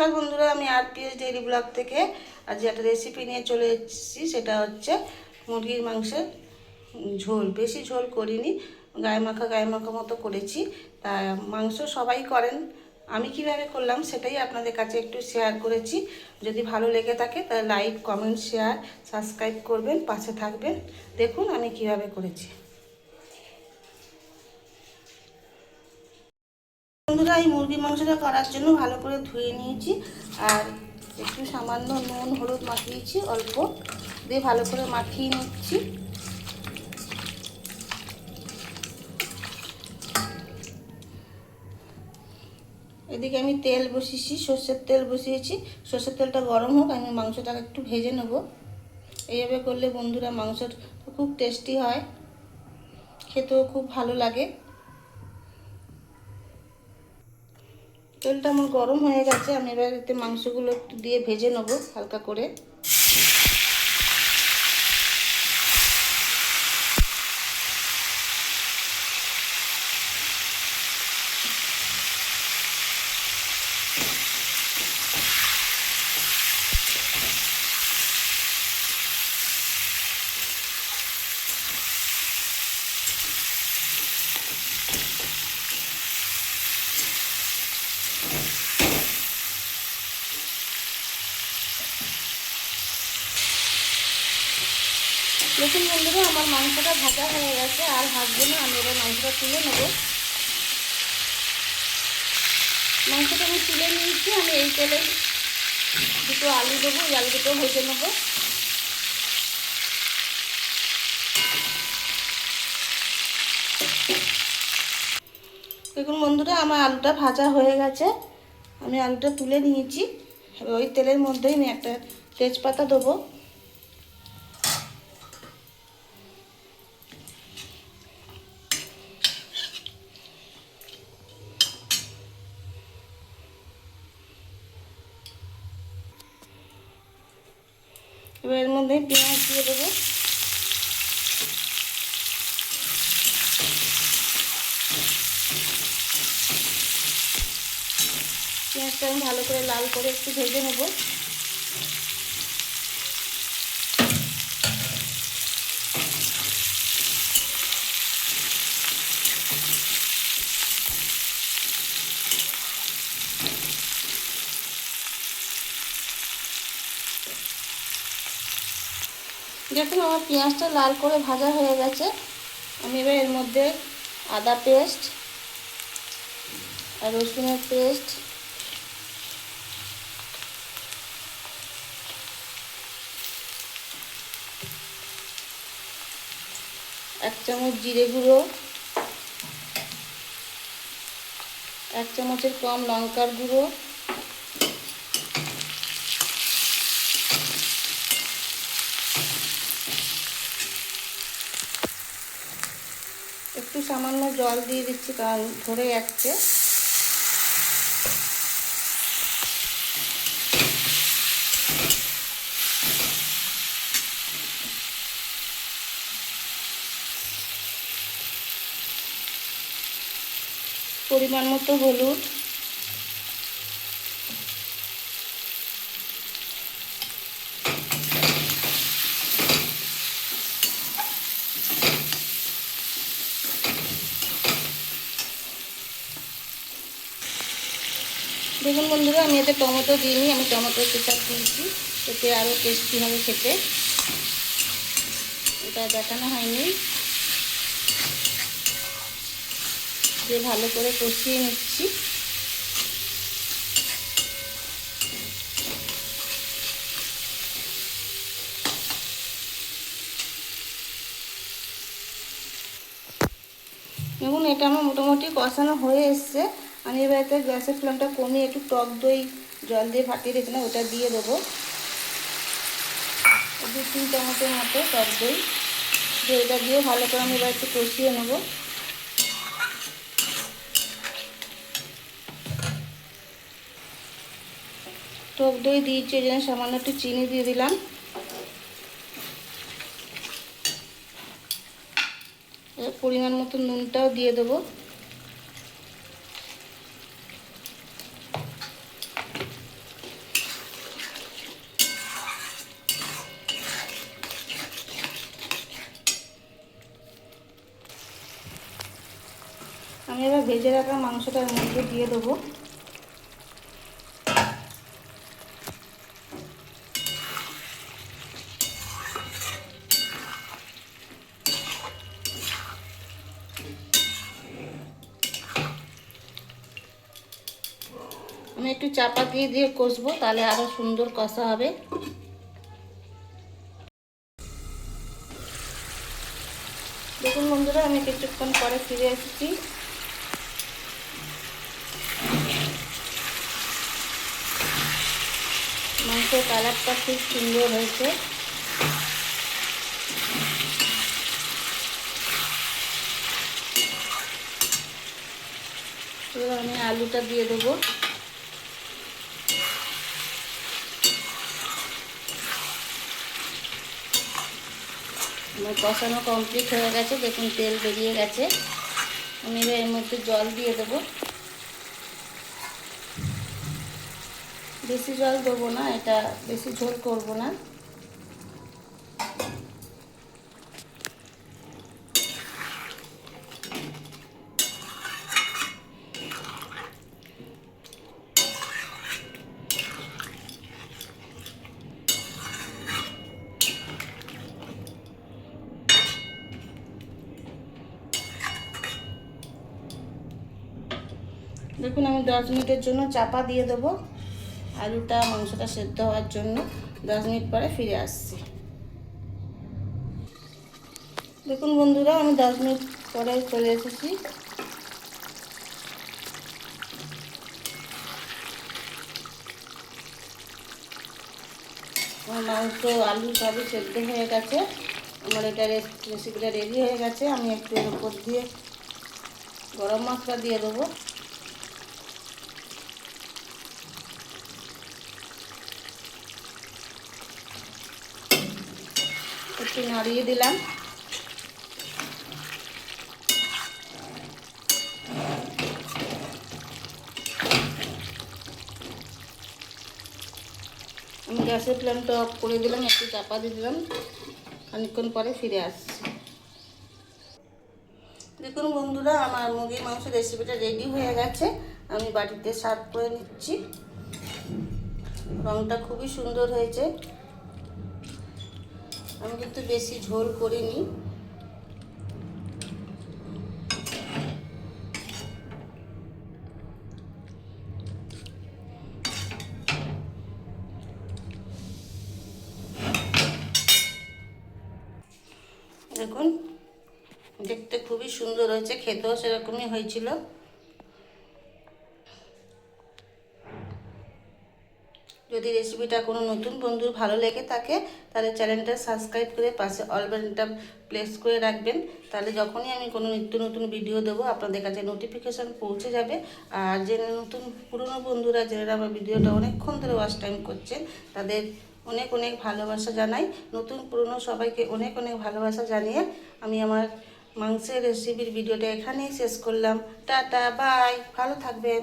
নমস্কার বন্ধুরা, আমি আর পিএস ডেইলি ব্লগ থেকে আজ একটা রেসিপি নিয়ে চলে এসেছি। সেটা হচ্ছে মুরগির মাংসের ঝোল। বেশি ঝোল করিনি, গায়ে মাখা গায়ে মাখা মতো করেছি। তা মাংস সবাই করেন, আমি কীভাবে করলাম সেটাই আপনাদের কাছে একটু শেয়ার করেছি। যদি ভালো লেগে থাকে তাহলে লাইক কমেন্ট শেয়ার সাবস্ক্রাইব করবেন, পাশে থাকবেন। দেখুন আমি কীভাবে করেছি। বন্ধুরা এই মুরগি মাংসটা করার জন্য ভালো করে ধুয়ে নিয়েছি। আর একটু সামান্য নুন, হলুদ মাখিয়েছি, অল্প দিয়ে ভালো করে মাখিয়ে নিচ্ছি। এদিকে আমি তেল বসিয়েছি, সর্ষের তেল বসিয়েছি। সর্ষের তেলটা গরম হোক, আমি মাংসটাকে একটু ভেজে নেব। এইভাবে করলে বন্ধুরা মাংসটা খুব টেস্টি হয়, খেতেও খুব ভালো লাগে। তেলটা আমার গরম হয়ে গেছে, আমি এবার এতে মাংসগুলো একটু দিয়ে ভেজে নেব হালকা করে। দেখুন বন্ধুরা, আমার মাংসটা ভাজা হয়ে গেছে, আর ভাজবো না, আমি এবার মাংসটা তুলে নেব। মাংসটা আমি তুলে নিয়েছি, আমি এই তেলে দুটো আলু দেবো, এই আলু দুটো ভেজে নেব। দেখুন বন্ধুরা, আমার আলুটা ভাজা হয়ে গেছে, আমি আলুটা তুলে নিয়েছি। ওই তেলের মধ্যেই আমি একটা তেজপাতা দেবো। এবার এর মধ্যে পেঁয়াজ দিয়ে দেবো। পেঁয়াজটা আমি ভালো করে লাল করে একটু ভেজে নেব। দেখুন, আমার পেঁয়াজটা লাল করে ভাজা হয়ে গেছে। আমি এবার এর মধ্যে আদা পেস্ট আর রসুনের পেস্ট। এক চামচ জিরে গুঁড়ো। এক চামচের কম লঙ্কার গুঁড়ো। একটু সামান্য জল দিয়ে দিচ্ছি কারণ ধরে যাচ্ছে। পরিমাণ মতো হলুদ। দেখুন বন্ধুরা, আমি এতে টমেটো দিইনি আমি টমেটো কেচাপ দিয়েছি। এতে আরও টেস্টি হবে খেতে। এটা দেখানো হয়নি। দিয়ে ভালো করে কষিয়ে নিচ্ছি। দেখুন, এটা আমার মোটামুটি কষানো হয়ে এসছে। আমি এবার এতে গ্যাসের ফ্লেমটা কমিয়ে একটু টক দই জল দিয়ে ফাটিয়ে রেখেছিলাম ওটা দিয়ে দেবো। দু তিন চামচের মতো টক দই। দিয়ে এটা দিয়ে ভালো করে আমি এবার একটু কষিয়ে নেব। টক দই দিয়েছি, ওই জন্য সামান্য একটু চিনি দিয়ে দিলাম। পরিমাণ মতো নুনটাও দিয়ে দেবো আমি এবার ভেজে রাখা মাংসটার মধ্যে দিয়ে দেবো। আমি একটু চাপা দিয়ে দিয়ে কষবো, তাহলে আরও সুন্দর কষা হবে। দেখুন বন্ধুরা, আমি কিছুক্ষণ পরে ফিরে এসেছি। মাংসের কালারটা খুব সুন্দর হয়েছে। এবার আমি আলুটা দিয়ে দেবো। আমার কষানো কমপ্লিট হয়ে গেছে, দেখুন তেল বেরিয়ে গেছে। আমি এর মধ্যে জল দিয়ে দেবো। বেশি জল দেবো না, এটা বেশি ঝোল করব না। দেখুন, আমি দশ মিনিটের জন্য চাপা দিয়ে দেবো। আলুটা, মাংসটা সেদ্ধ হওয়ার জন্য দশ মিনিট পরে ফিরে আসছি। দেখুন বন্ধুরা, আমি দশ মিনিট পরে চলে এসেছি। আমার মাংস, আলু সবই সেদ্ধ হয়ে গেছে। আমার এটা রেসিপিটা রেডি হয়ে গেছে। আমি একটু এর উপর দিয়ে গরম মশলা দিয়ে দেবো। একটু নাড়িয়ে দিলাম। আমি গ্যাসের ফ্লেমটা অফ করে দিলাম, একটু চাপা দিয়ে দিলাম। খানিকক্ষণ পরে ফিরে আসছি। দেখুন বন্ধুরা, আমার মুরগির মাংস রেসিপিটা রেডি হয়ে গেছে। আমি বাটিতে সার্ভ করে নিচ্ছি। রঙটা খুবই সুন্দর হয়েছে। আমি কিন্তু বেশি ঝোল করিনি। দেখুন দেখতে খুবই সুন্দর হয়েছে খেতেও সেরকমই হয়েছিল। যদি রেসিপিটা কোনো নতুন বন্ধুর ভালো লেগে থাকে, তাহলে চ্যানেলটা সাবস্ক্রাইব করে পাশে অল বাটনটা প্লেস করে রাখবেন। তাহলে যখনই আমি কোনো নিত্য নতুন ভিডিও দেবো, আপনাদের কাছে নোটিফিকেশান পৌঁছে যাবে। আর যে নতুন, পুরনো বন্ধুরা, যারা আমার ভিডিওটা অনেকক্ষণ ধরে ওয়াচ টাইম করছেন, তাদের অনেক অনেক ভালোবাসা জানাই। নতুন, পুরনো সবাইকে অনেক অনেক ভালোবাসা জানিয়ে আমি আমার মাংসের রেসিপির ভিডিওটা এখানেই শেষ করলাম। টাটা বাই ভালো থাকবেন।